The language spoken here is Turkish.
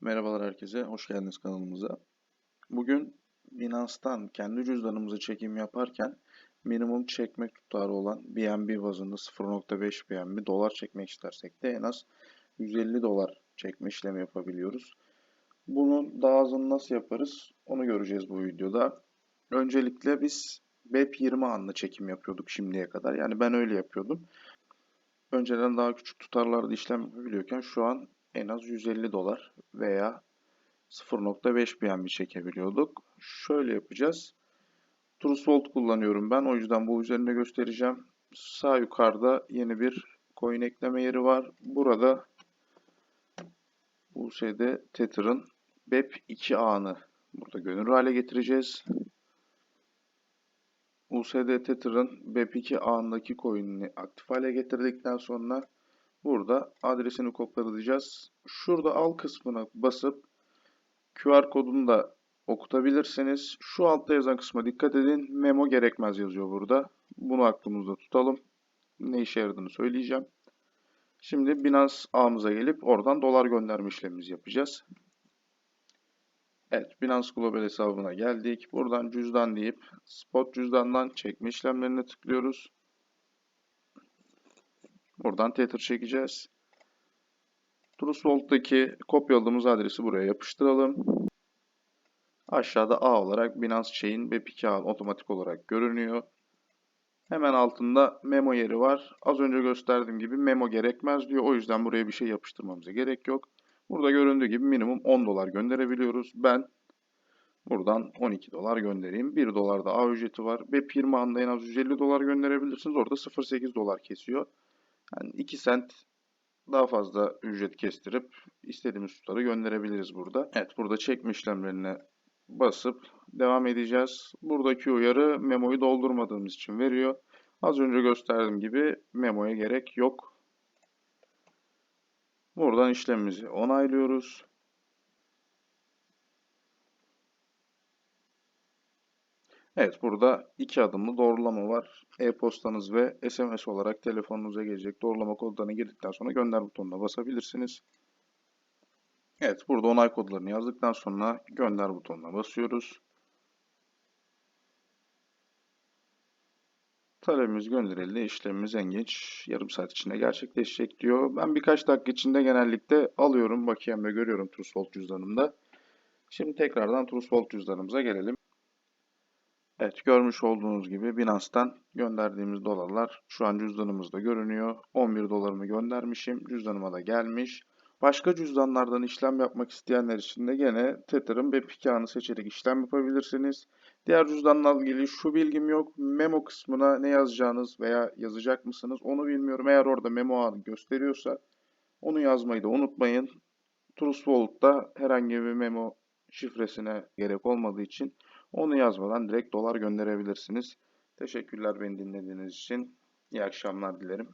Merhabalar herkese, hoş geldiniz kanalımıza. Bugün Binance'tan kendi cüzdanımıza çekim yaparken minimum çekmek tutarı olan BNB bazında 0.5 BNB dolar çekmek istersek de en az 150 dolar çekme işlemi yapabiliyoruz. Bunun daha azını nasıl yaparız onu göreceğiz bu videoda. Öncelikle biz BEP20 anlı çekim yapıyorduk şimdiye kadar. Yani ben öyle yapıyordum. Önceden daha küçük tutarlarda işlem yapabiliyorken şu an en az 150 dolar veya 0.5 BNB çekebiliyorduk. Şöyle yapacağız. TrueSword kullanıyorum ben. O yüzden bu üzerinde göstereceğim. Sağ yukarıda yeni bir coin ekleme yeri var. Burada USD Tether'ın BEP2 ağını burada gönül hale getireceğiz. USD Tether'ın BEP2 ağındaki coin'ini aktif hale getirdikten sonra burada adresini kopyalayacağız. Şurada al kısmına basıp QR kodunu da okutabilirsiniz. Şu altta yazan kısma dikkat edin. Memo gerekmez yazıyor burada. Bunu aklımızda tutalım. Ne işe yaradığını söyleyeceğim. Şimdi Binance ağımıza gelip oradan dolar gönderme işlemimizi yapacağız. Evet, Binance Global hesabına geldik. Buradan cüzdan deyip spot cüzdandan çekme işlemlerine tıklıyoruz. Buradan Tether çekeceğiz. TrueSword'daki kopyaladığımız adresi buraya yapıştıralım. Aşağıda A olarak Binance Chain ve Piki ağ otomatik olarak görünüyor. Hemen altında memo yeri var. Az önce gösterdiğim gibi memo gerekmez diyor. O yüzden buraya bir şey yapıştırmamıza gerek yok. Burada göründüğü gibi minimum 10 dolar gönderebiliyoruz. Ben buradan 12 dolar göndereyim. 1 dolar da ağ ücreti var. BEP20 anda en az 150 dolar gönderebilirsiniz. Orada 0.8 dolar kesiyor. Yani 2 sent daha fazla ücret kestirip istediğimiz tutarı gönderebiliriz burada. Evet burada çekme işlemlerine basıp devam edeceğiz. Buradaki uyarı memoyu doldurmadığımız için veriyor. Az önce gösterdiğim gibi memoya gerek yok. Buradan işlemimizi onaylıyoruz. Evet burada iki adımlı doğrulama var. E-postanız ve SMS olarak telefonunuza gelecek doğrulama kodlarını girdikten sonra gönder butonuna basabilirsiniz. Evet burada onay kodlarını yazdıktan sonra gönder butonuna basıyoruz. Talebimiz gönderildi. İşlemimiz en geç yarım saat içinde gerçekleşecek diyor. Ben birkaç dakika içinde genellikle alıyorum. Bakiyemde görüyorum TrueSword cüzdanımda. Şimdi tekrardan TrueSword cüzdanımıza gelelim. Evet görmüş olduğunuz gibi Binance'tan gönderdiğimiz dolarlar şu an cüzdanımızda görünüyor. 11 dolarımı göndermişim. Cüzdanıma da gelmiş. Başka cüzdanlardan işlem yapmak isteyenler için de gene Tether'ın ve Pika'nı seçerek işlem yapabilirsiniz. Diğer cüzdanlarla ilgili şu bilgim yok. Memo kısmına ne yazacağınız veya yazacak mısınız onu bilmiyorum. Eğer orada memo ağını gösteriyorsa onu yazmayı da unutmayın. TrueSword'da herhangi bir memo şifresine gerek olmadığı için onu yazmadan direkt dolar gönderebilirsiniz. Teşekkürler beni dinlediğiniz için. İyi akşamlar dilerim.